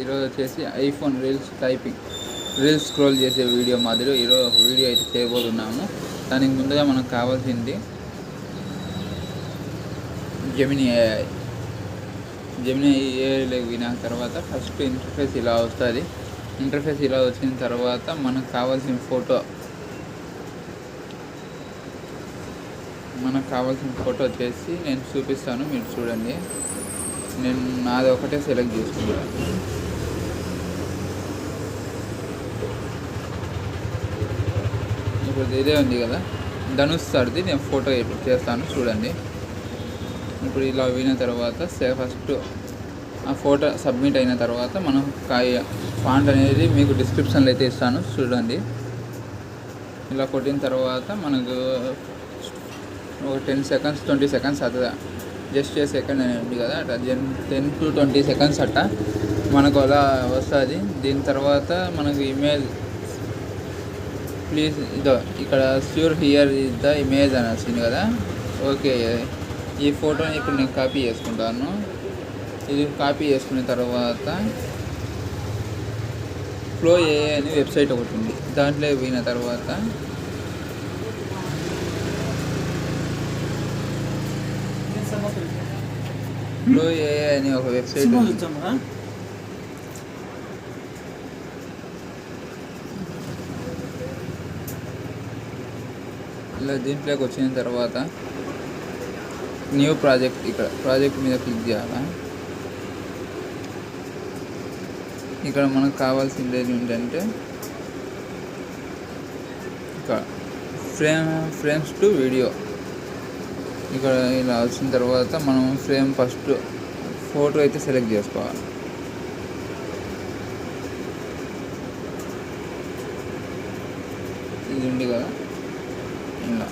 ఈరోజు వచ్చేసి iPhone reels typing reels scroll చేసే వీడియో మాదిరి ఈరోజు ఒక వీడియో అయితే చేయబోతున్నాము. దానికి ముందుగా మనకు కావాల్సింది జమిని ఏఐ జమిని ఏఐలోకి విన తర్వాత ఫస్ట్ ఇంటర్ఫేస్ ఇలా వస్తుంది. ఇంటర్ఫేస్ ఇలా వచ్చిన తర్వాత మనకు కావాల్సిన ఫోటో మనకు కావాల్సిన ఫోటో వచ్చేసి నేను చూపిస్తాను మీరు చూడండి. నేను నాది ఒకటే సెలెక్ట్ చేసుకుంటాను ఇప్పుడు ఇదే ఉంది కదా. ధనుష్ సార్ది నేను ఫోటో ఇప్పుడు చేస్తాను చూడండి. ఇప్పుడు ఇలా పోయిన తర్వాత సే- ఫస్ట్ ఆ ఫోటో సబ్మిట్ అయిన తర్వాత మనం కాయ ఫాంట్ అనేది మీకు డిస్క్రిప్షన్లో అయితే ఇస్తాను చూడండి. ఇలా కొట్టిన తర్వాత మనకు ఒక టెన్ సెకండ్స్ ట్వంటీ సెకండ్స్ అవుతుంది జస్ట్ ఏ సెకండ్ అనేది ఉంది కదా అట్లా జెన్ టెన్ టు ట్వంటీ సెకండ్స్ అట్ట మనకు అలా వస్తుంది. దీని తర్వాత మనకు ఇమేజ్ ప్లీజ్ ఇదో ఇక్కడ sure here is the image అని వచ్చింది కదా. ఓకే ఈ ఫోటోని ఇప్పుడు నేను కాపీ చేసుకుంటాను. ఇది కాపీ చేసుకున్న తర్వాత ఫ్లో ఏ అని వెబ్సైట్ ఒకటి ఉంది. దాంట్లో పోయిన తర్వాత ఫ్లో ఏ అని ఒక వెబ్సైట్ ఇలా దీంట్లోకి వచ్చిన తర్వాత న్యూ ప్రాజెక్ట్ ఇక్కడ ప్రాజెక్ట్ మీద క్లిక్ చేయాలా? ఇక్కడ మనకు కావాల్సింది ఏంటంటే ఇక్కడ ఫ్రేమ్ ఫ్రేమ్స్ టు వీడియో. ఇక్కడ ఇలా వచ్చిన తర్వాత మనం ఫ్రేమ్ ఫస్ట్ ఫోటో అయితే సెలెక్ట్ చేసుకోవాలి. ఇది ఉంది కదా? ఇలా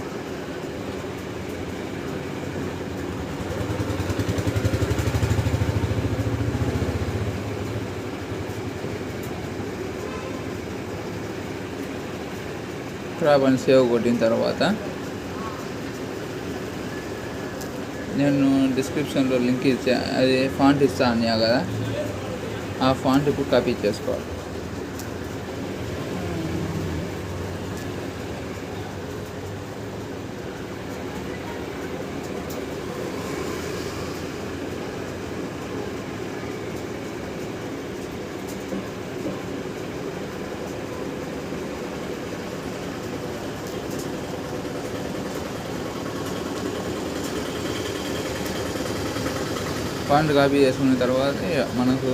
క్రాప్ సేవ్ కొట్టిన తర్వాత నేను డిస్క్రిప్షన్లో లింక్ ఇచ్చా అది ఫాంట్ ఇస్తా అన్నా కదా ఆ ఫాంట్ ఇప్పుడు కాపీ చేసుకోవాలి. పాయింట్ కాపీ చేసుకున్న తర్వాత మనకు